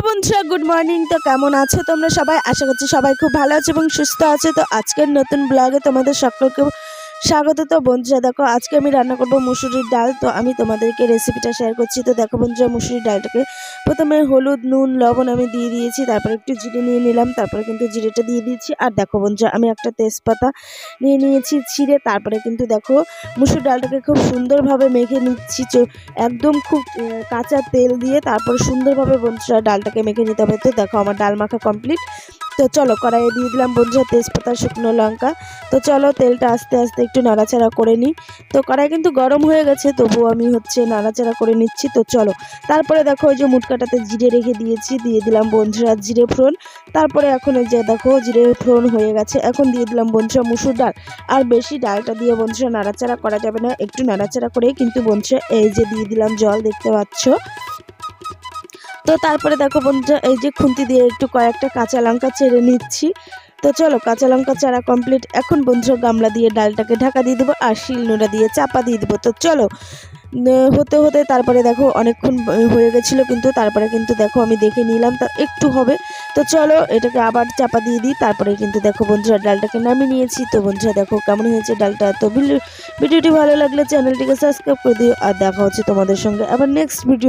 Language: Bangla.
হ্যালো বন্ধুরা গুড মর্নিং তো কেমন আছো তোমরা সবাই? আশা করছি সবাই খুব ভালো আছো এবং সুস্থ আছো। তো আজকের নতুন ব্লগে তোমাদের সকলকে স্বাগত। তো বন্ধুরা, দেখো, আজকে আমি রান্না করব মুসুরির ডাল। তো আমি তোমাদেরকে রেসিপিটা শেয়ার করছি। তো দেখো বন্ধুরা, মুসুরির ডালটাকে প্রথমে হলুদ, নুন, লবণ আমি দিয়ে দিয়েছি, তারপর একটু জিরে নিয়ে নিলাম, তারপরে কিন্তু জিরেটা দিয়ে দিয়েছি। আর দেখো বন্ধুরা, আমি একটা তেজপাতা নিয়ে নিয়েছি ছিঁড়ে, তারপরে কিন্তু দেখো মুসুর ডালটাকে খুব সুন্দরভাবে মেখে নিচ্ছি। একদম খুব কাঁচা তেল দিয়ে তারপর সুন্দরভাবে বন্ধুরা ডালটাকে মেখে নিতে হবে। তো দেখো আমার ডাল মাখা কমপ্লিট তো চলো কড়াইয়ে দিয়ে দিলাম বন্ধুরা তেজপাতা, শুকনো লঙ্কা। তো চলো তেলটা আস্তে আস্তে একটু নাড়াচাড়া করে নিই। তো কড়াই কিন্তু গরম হয়ে গেছে, তবুও আমি হচ্ছে নাড়াচাড়া করে নিচ্ছি। তো চলো, তারপরে দেখো ওই যে মুটকাটাতে জিরে রেখে দিয়েছি, দিয়ে দিলাম বন্ধুরা জিরে ফোড়ন। তারপরে এখন এই যে দেখো জিরে ফোড়ন হয়ে গেছে, এখন দিয়ে দিলাম বন্ধুরা মুসুর ডাল। আর বেশি ডালটা দিয়ে বন্ধুরা নাড়াচাড়া করা যাবে না, একটু নাড়াচাড়া করে কিন্তু বন্ধুরা এই যে দিয়ে দিলাম জল, দেখতে পাচ্ছ? তো তারপরে দেখো বন্ধুরা, এই যে খুন্তি দিয়ে একটু কয়েকটা কাঁচা লঙ্কা চেড়ে নিচ্ছি। তো চলো কাঁচা লঙ্কা চারা কমপ্লিট এখন বন্ধুরা গামলা দিয়ে ডালটাকে ঢাকা দিয়ে দেবো আর শিলনোড়া দিয়ে চাপা দিয়ে দেবো। তো চলো হতে হতে তারপরে দেখো অনেকক্ষণ হয়ে গেছিল কিন্তু, তারপরে কিন্তু দেখো আমি দেখে নিলাম তা একটু হবে। তো চলো এটাকে আবার চাপা দিয়ে দিই, তারপরে কিন্তু দেখো বন্ধুরা ডালটাকে নামিয়ে নিয়েছি। তো বন্ধুরা দেখো কেমন হয়েছে ডালটা। তো ভিডিওটি ভালো লাগলে চ্যানেলটিকে সাবস্ক্রাইব করে দিও আর দেখা হচ্ছে তোমাদের সঙ্গে আবার নেক্সট ভিডিও